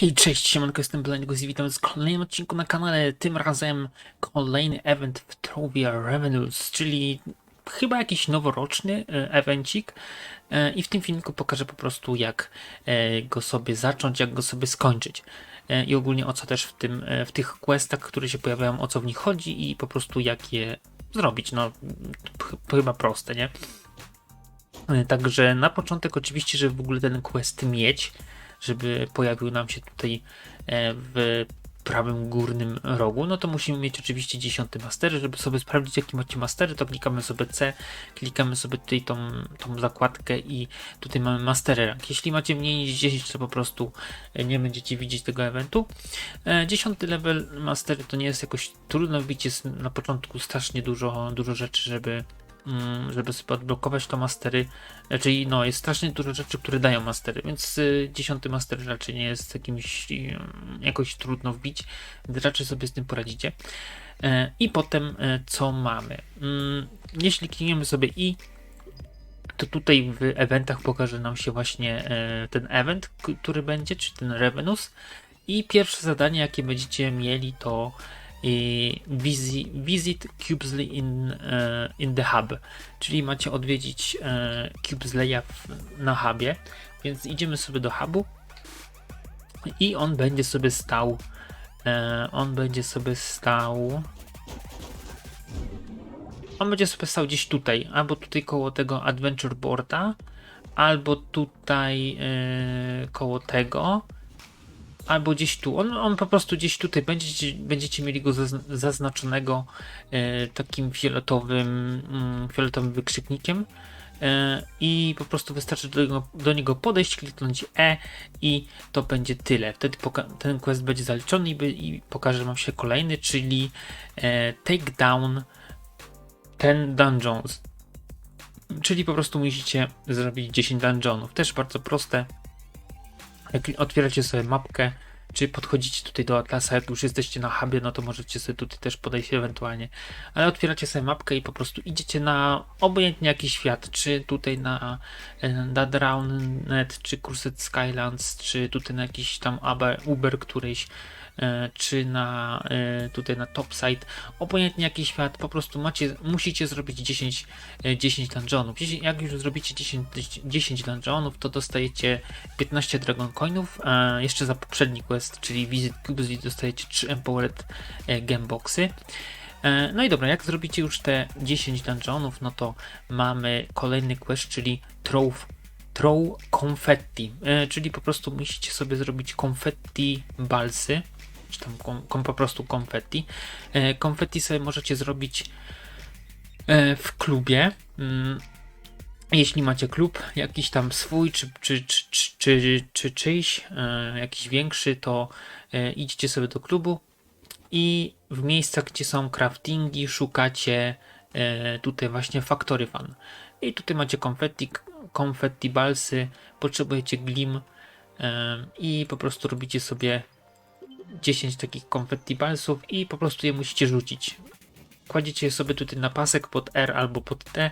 Hej, cześć, siemanko, jestem Blendgos i witam w kolejnym odcinku na kanale. Tym razem kolejny event w Trovia Revenues, czyli chyba jakiś noworoczny e, evencik. E, I w tym filmiku pokażę po prostu jak e, go sobie zacząć, jak go sobie skończyć. I ogólnie o co też w, tym, w tych questach, które się pojawiają, o co w nich chodzi i po prostu jak je zrobić. No, ch- chyba proste, nie? Także na początek oczywiście, żeby w ogóle ten quest mieć, żeby pojawił nam się tutaj e, w prawym górnym rogu, no to musimy mieć oczywiście 10 mastery, żeby sobie sprawdzić jaki macie mastery, to klikamy sobie C, klikamy sobie tutaj tą, tą zakładkę i tutaj mamy mastery rank. Jeśli macie mniej niż 10, to po prostu e, nie będziecie widzieć tego eventu. E, 10 level mastery to nie jest jakoś trudno wbić, jest na początku strasznie dużo, dużo rzeczy, żeby żeby sobie odblokować to mastery, e, czyli no jest strasznie dużo rzeczy, które dają mastery, więc y, dziesiąty master raczej nie jest jakimś y, jakoś trudno wbić, raczej sobie z tym poradzicie. E, I potem e, co mamy? Mm, Jeśli klikniemy sobie i to tutaj w eventach pokaże nam się właśnie ten event, który będzie, czy ten revenues. I pierwsze zadanie, jakie będziecie mieli, to i visit, visit Cubesley in, e, in the hub, czyli macie odwiedzić e, Cubesleya na hubie, więc idziemy sobie do hubu i on będzie sobie stał e, on będzie sobie stał on będzie sobie stał gdzieś tutaj, albo tutaj koło tego adventure boarda, albo tutaj koło tego, albo gdzieś tu. On, on po prostu gdzieś tutaj będziecie, będziecie mieli go zazn- zaznaczonego e, takim fioletowym, mm, fioletowym wykrzyknikiem. E, I po prostu wystarczy do niego, do niego podejść, kliknąć E i to będzie tyle. Wtedy ten quest będzie zaliczony i, i pokaże wam się kolejny, czyli e, take down ten dungeons. Czyli po prostu musicie zrobić 10 dungeonów. Też bardzo proste. Otwieracie sobie mapkę, czy podchodzicie tutaj do Atlasa, jak już jesteście na hubie, no to możecie sobie tutaj też podejść ewentualnie. Ale otwieracie sobie mapkę i po prostu idziecie na obojętnie jaki świat, czy tutaj na e, Dadrown.net, czy Cursed Skylands, czy tutaj na jakiś tam Uber, Uber któryś, e, czy na e, tutaj na Topside, obojętnie jaki świat, po prostu macie, musicie zrobić 10, e, 10 dungeonów. Jeśli, jak już zrobicie 10, 10 dungeonów, to dostajecie 15 Dragon Coinów, jeszcze za poprzedni quest, czyli Visit Cubes, dostajecie 3 Empowered e, Gameboxy. E, No i dobra, jak zrobicie już te 10 dungeonów, no to mamy kolejny quest, czyli Throw, throw Confetti, e, czyli po prostu musicie sobie zrobić konfetti balsy, czy tam kom, kom, po prostu konfetti. E, Konfetti sobie możecie zrobić e, w klubie. Mm, jeśli macie klub jakiś tam swój, czy, czy, czy, czy, czy, czy czyjś, e, jakiś większy, to idźcie sobie do klubu i w miejscach, gdzie są craftingi, szukacie tutaj właśnie Factory Fan. I tutaj macie konfetti, konfetti balsy, potrzebujecie glim i po prostu robicie sobie 10 takich konfetti balsów i po prostu je musicie rzucić. Kładziecie je sobie tutaj na pasek pod R albo pod T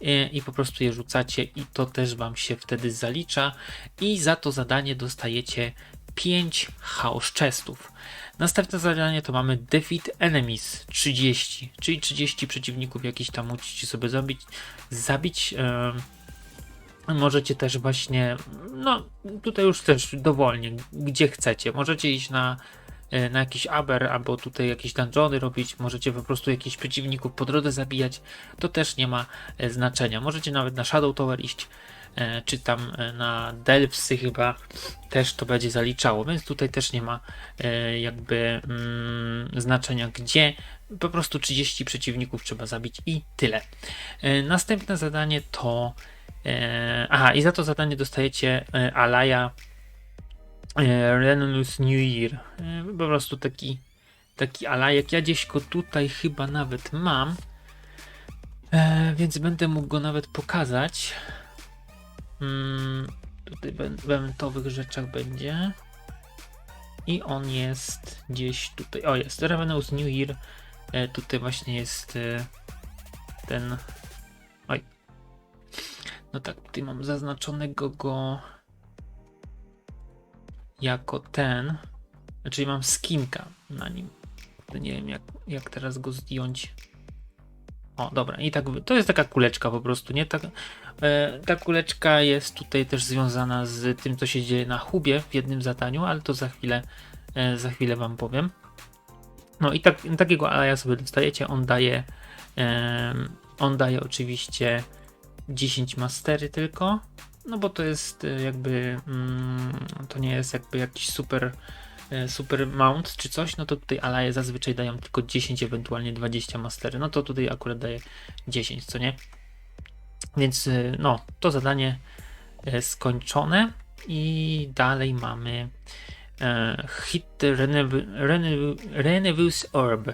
e, i po prostu je rzucacie i to też wam się wtedy zalicza i za to zadanie dostajecie 5 chaos chestów. Następne zadanie to mamy defeat enemies 30, czyli 30 przeciwników jakiś tam musicie sobie zabić. zabić e, możecie też właśnie, no tutaj już też dowolnie, gdzie chcecie. Możecie iść na, e, na jakiś aber, albo tutaj jakieś dungeony robić, możecie po prostu jakichś przeciwników po drodze zabijać, to też nie ma e, znaczenia. Możecie nawet na Shadow Tower iść, e, czy tam na Delpsy chyba też to będzie zaliczało, więc tutaj też nie ma jakby mm, znaczenia gdzie, po prostu 30 przeciwników trzeba zabić i tyle. Następne zadanie to aha i za to zadanie dostajecie e, Alaya e, Renus New Year. E, po prostu taki taki alajek, ja gdzieś go tutaj chyba nawet mam, e, więc będę mógł go nawet pokazać. Mm, tutaj w eventowych rzeczach będzie. I on jest gdzieś tutaj. O, jest Revenues New Year. E, tutaj właśnie jest e, ten. No tak, tutaj mam zaznaczonego go. jako ten. Czyli mam skinka na nim. Nie wiem jak, jak teraz go zdjąć. O, dobra, i tak to jest taka kuleczka po prostu, nie? Ta, e, ta kuleczka jest tutaj też związana z tym, co się dzieje na hubie w jednym zadaniu, ale to za chwilę, e, za chwilę wam powiem. No i tak, takiego alaja sobie dostajecie, on daje, em, on daje oczywiście 10 mastery tylko, no bo to jest e, jakby, mm, to nie jest jakby jakiś super, e, super mount czy coś, no to tutaj alaje zazwyczaj dają tylko 10, ewentualnie 20 mastery, no to tutaj akurat daje 10, co nie? Więc e, no, to zadanie e, skończone i dalej mamy e, Hit Renew- Renew- Renewous Orb.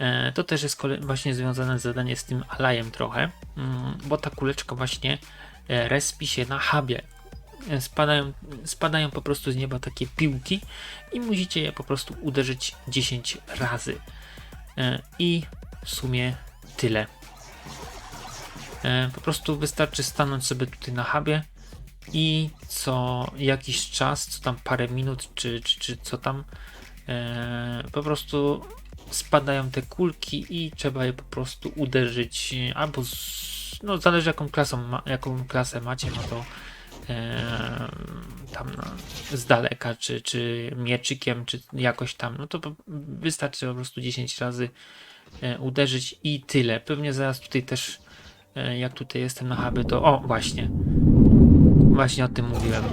E, To też jest właśnie związane zadanie z tym alajem trochę, mm, bo ta kuleczka właśnie e, respi się na hubie. E, Spadają, spadają po prostu z nieba takie piłki i musicie je po prostu uderzyć 10 razy. I w sumie tyle. Po prostu wystarczy stanąć sobie tutaj na hubie i co jakiś czas, co tam parę minut, czy, czy, czy co tam, po prostu spadają te kulki i trzeba je po prostu uderzyć albo no zależy jaką klasą, jaką klasę macie, no to e, tam na, z daleka, czy, czy mieczykiem, czy jakoś tam, no to wystarczy po prostu 10 razy e, uderzyć i tyle. Pewnie zaraz tutaj też, e, jak tutaj jestem na huby, to o właśnie, właśnie o tym mówiłem.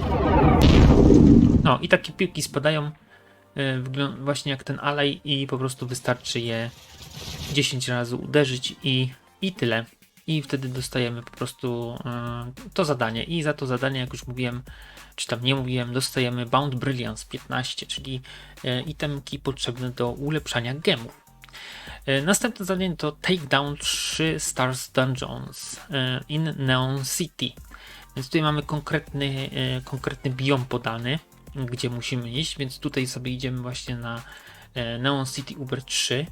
No i takie piłki spadają właśnie jak ten alej i po prostu wystarczy je 10 razy uderzyć i, i tyle. I wtedy dostajemy po prostu e, to zadanie. I za to zadanie, jak już mówiłem, czy tam nie mówiłem, dostajemy Bound Brilliance 15, czyli e, itemki potrzebne do ulepszania gemów. E, Następne zadanie to Take Down 3 Stars Dungeons e, in Neon City. Więc tutaj mamy konkretny, e, konkretny biom podany, gdzie musimy iść, więc tutaj sobie idziemy właśnie na e, Neon City Uber 3.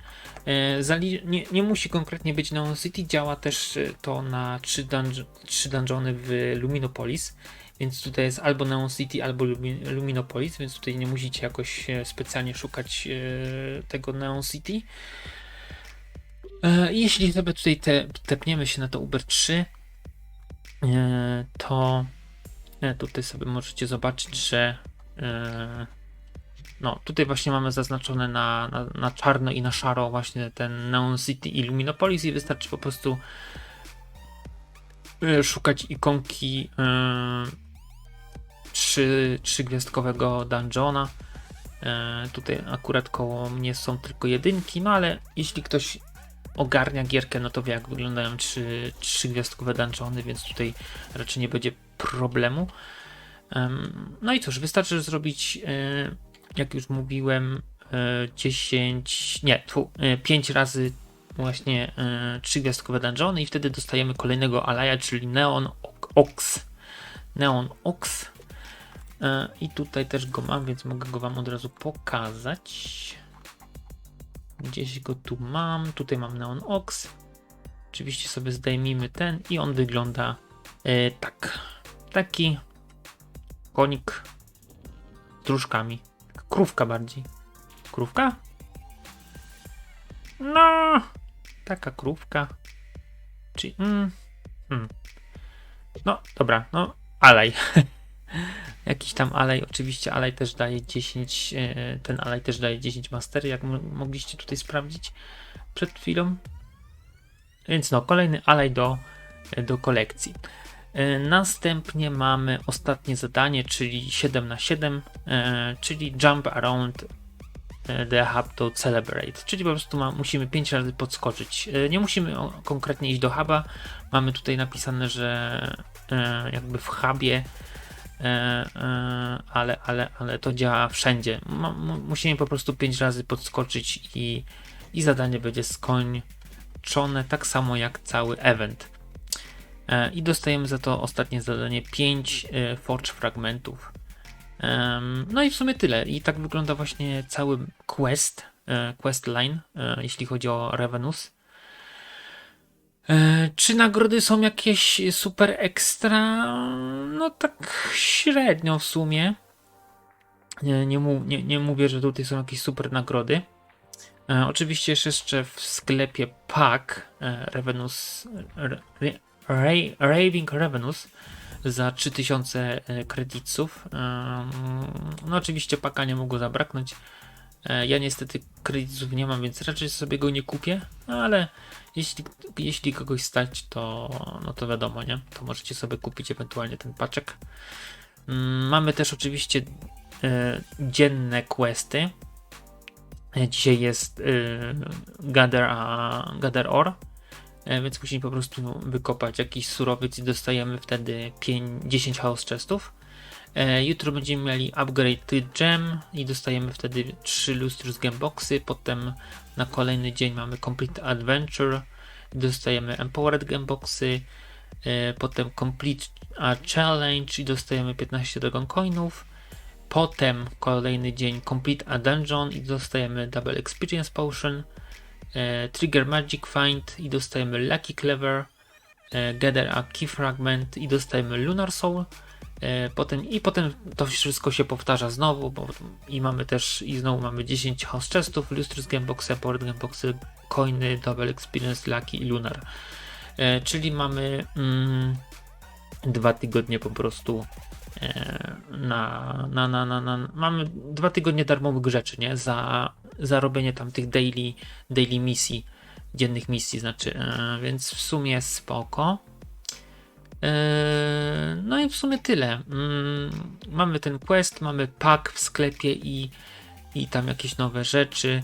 E, nie, nie musi konkretnie być Neon City, działa też e, to na 3, dunge- 3 dungeony w Luminopolis. Więc tutaj jest albo Neon City, albo Lumi- Luminopolis, więc tutaj nie musicie jakoś specjalnie szukać tego Neon City. Jeśli sobie tutaj te, tepniemy się na to Uber 3, e, to tutaj sobie możecie zobaczyć, że no tutaj właśnie mamy zaznaczone na, na, na czarno i na szaro właśnie ten Neon City i Luminopolis i wystarczy po prostu e, szukać ikonki e, trzy, trzygwiazdkowego dungeona. E, tutaj akurat koło mnie są tylko jedynki, no ale jeśli ktoś ogarnia gierkę, no to wie jak wyglądają trzy, trzygwiazdkowe dungeony, więc tutaj raczej nie będzie problemu. No i cóż, wystarczy zrobić, e, jak już mówiłem, e, 10, nie, tu, 5 razy właśnie e, trzygwiazdkowe dungeony i wtedy dostajemy kolejnego alaja, czyli Neon Ox. Neon Ox. E, I tutaj też go mam, więc mogę go wam od razu pokazać. Gdzieś go tu mam. Tutaj mam Neon Ox. Oczywiście sobie zdejmijmy ten i on wygląda e, tak. Taki konik z różkami. Krówka bardziej. Krówka? No, taka krówka. Czy. Mm, mm. No, dobra, no, alej. Jakiś tam alej, oczywiście alej też daje 10, e, ten alej też daje 10 mastery, jak mo- mogliście tutaj sprawdzić przed chwilą. Więc no, kolejny alej do, do kolekcji. E, Następnie mamy ostatnie zadanie, czyli 7 na 7 e, czyli Jump Around e, the Hub to Celebrate, czyli po prostu ma, musimy 5 razy podskoczyć. Nie musimy konkretnie iść do huba, mamy tutaj napisane, że jakby w hubie ale, ale, ale to działa wszędzie. Musimy po prostu 5 razy podskoczyć i, i zadanie będzie skończone tak samo jak cały event. I dostajemy za to ostatnie zadanie 5 e, Forge fragmentów. No i w sumie tyle. I tak wygląda właśnie cały quest, e, quest line, e, jeśli chodzi o Revenus. Czy nagrody są jakieś super ekstra? No tak średnio w sumie. Nie, nie, nie, nie mówię, że tutaj są jakieś super nagrody. Oczywiście jeszcze w sklepie Pack Revenus, re, re, Raving Revenus za 3000 e, kredytów. E, no oczywiście paka nie mogło zabraknąć. E, ja niestety kredytów nie mam, więc raczej sobie go nie kupię, no ale jeśli, jeśli kogoś stać, to, no to wiadomo, nie? To możecie sobie kupić ewentualnie ten paczek. Mm, Mamy też oczywiście dzienne questy. Dzisiaj jest e, gather, a, gather ore, e, więc musimy po prostu wykopać jakiś surowiec i dostajemy wtedy 5, 10 house chestów. E, Jutro będziemy mieli upgrade gem i dostajemy wtedy 3 lustrous gemboxy. Potem na kolejny dzień mamy complete adventure, dostajemy empowered gemboxy. E, Potem complete a challenge i dostajemy 15 dragon coinów. Potem kolejny dzień complete a dungeon i dostajemy double experience potion. E, trigger magic find i dostajemy lucky clever. E, gather a key fragment i dostajemy lunar soul. E, Potem, I potem to wszystko się powtarza znowu, bo i mamy też, i znowu mamy 10 house chestów, lustrous gameboxy, board gameboxy, coiny, double experience, lucky i lunar. Czyli mamy mm, dwa tygodnie po prostu na, na, na, na, na, mamy dwa tygodnie darmowych rzeczy, nie? Za, za robienie tam tych daily, daily misji, dziennych misji, znaczy, e, więc w sumie spoko. Eee, No i w sumie tyle. Mm, Mamy ten quest, mamy pack w sklepie i, i tam jakieś nowe rzeczy.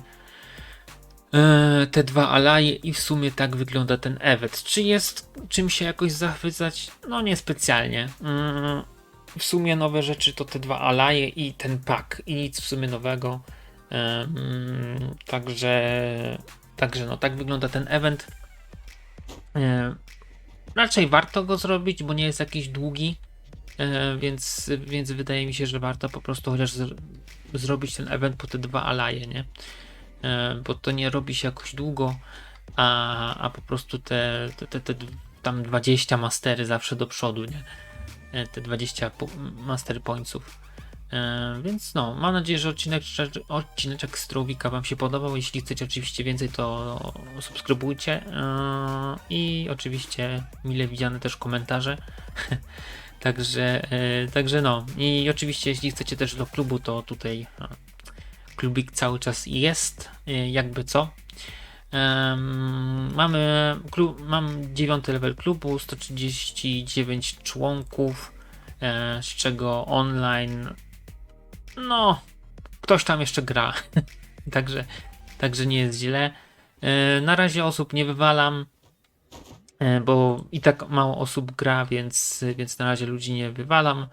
Eee, Te dwa alaje i w sumie tak wygląda ten evet. Czy jest czym się jakoś zachwycać? No niespecjalnie. Mm, W sumie nowe rzeczy to te dwa alaje i ten pack i nic w sumie nowego. Także, także no tak wygląda ten event. Raczej warto go zrobić, bo nie jest jakiś długi, e, więc, więc wydaje mi się, że warto po prostu chociaż zr- zrobić ten event po te dwa alaje, nie? E, bo to nie robi się jakoś długo, a, a po prostu te, te, te, te tam 20 mastery zawsze do przodu, nie? E, Te 20 po- master pointsów. E, Więc no, mam nadzieję, że odcinek, odcineczek z Trójwika Wam się podobał. Jeśli chcecie oczywiście więcej, to subskrybujcie. e, I oczywiście mile widziane też komentarze. Także, e, także no. I oczywiście, jeśli chcecie też do klubu, to tutaj e, klubik cały czas jest. Jakby co. Mamy klub, mam 9 level klubu, 139 członków, z czego online no, ktoś tam jeszcze gra. także, także nie jest źle. E, Na razie osób nie wywalam, e, bo i tak mało osób gra, więc, więc na razie ludzi nie wywalam.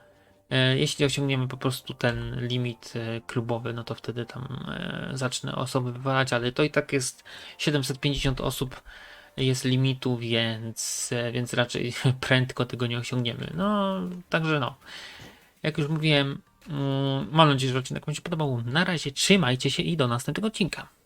E, Jeśli osiągniemy po prostu ten limit klubowy, no to wtedy tam zacznę osoby wywalać, ale to i tak jest 750 osób jest limitu, więc, więc raczej prędko tego nie osiągniemy. No, także no. Jak już mówiłem, mam nadzieję, że odcinek Wam się podobał. Na razie trzymajcie się i do następnego odcinka.